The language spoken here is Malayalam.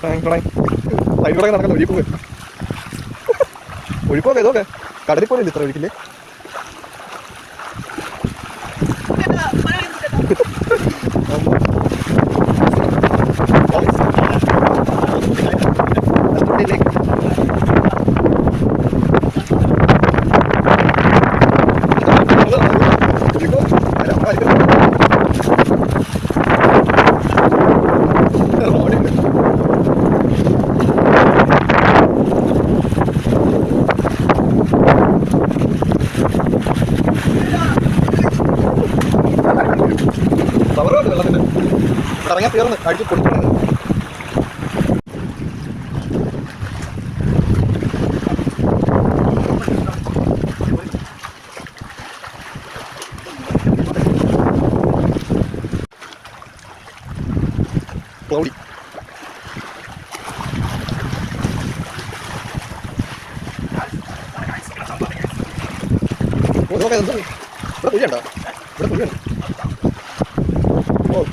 സൈഡിലൂടെ നടക്കുന്ന ഒഴുക്കോ ഒഴുക്കൊക്കെ ഇതൊക്കെ കടലിൽ പോലെ ഇത്ര ഒഴുക്കില്ലേ സവറുണ്ട് ഇറങ്ങിയാൽ തീർന്ന് അടിച്ച് എന്താ ഇവിടെ പുഴിയുണ്ടോ ഇവിടെ പുഴിയുണ്ട് ഓ